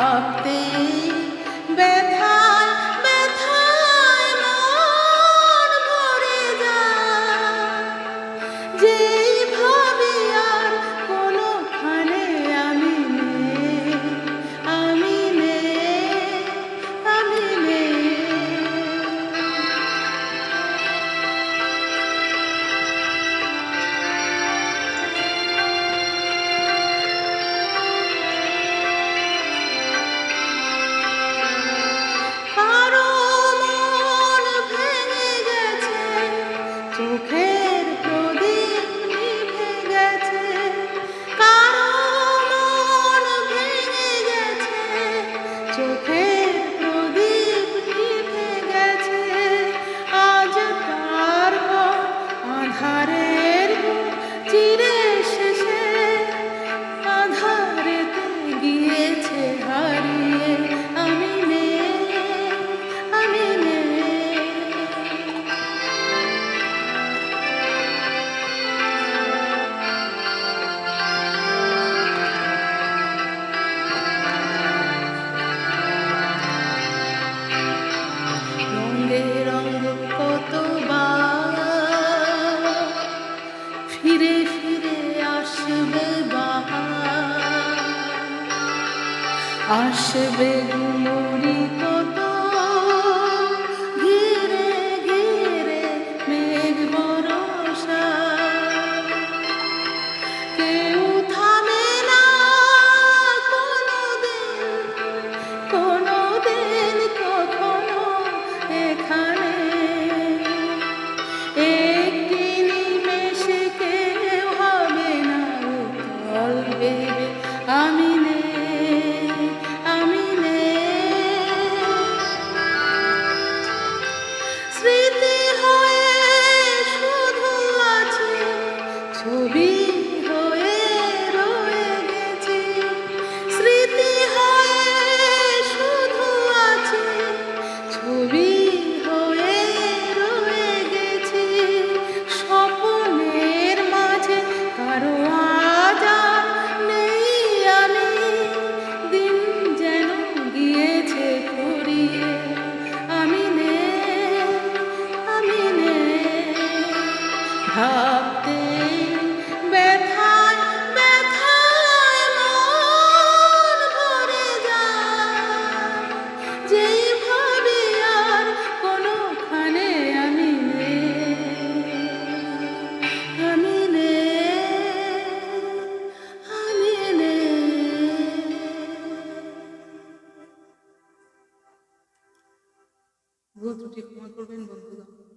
प्राप्ते okay? আসবে কত ঘিরে ঘিরে মেঘ বরষা কেউ থামে না কোনোদিন ভাবতে ব্যথায় মন আর কোনোখানে আমি করবেন বন্ধুগণ।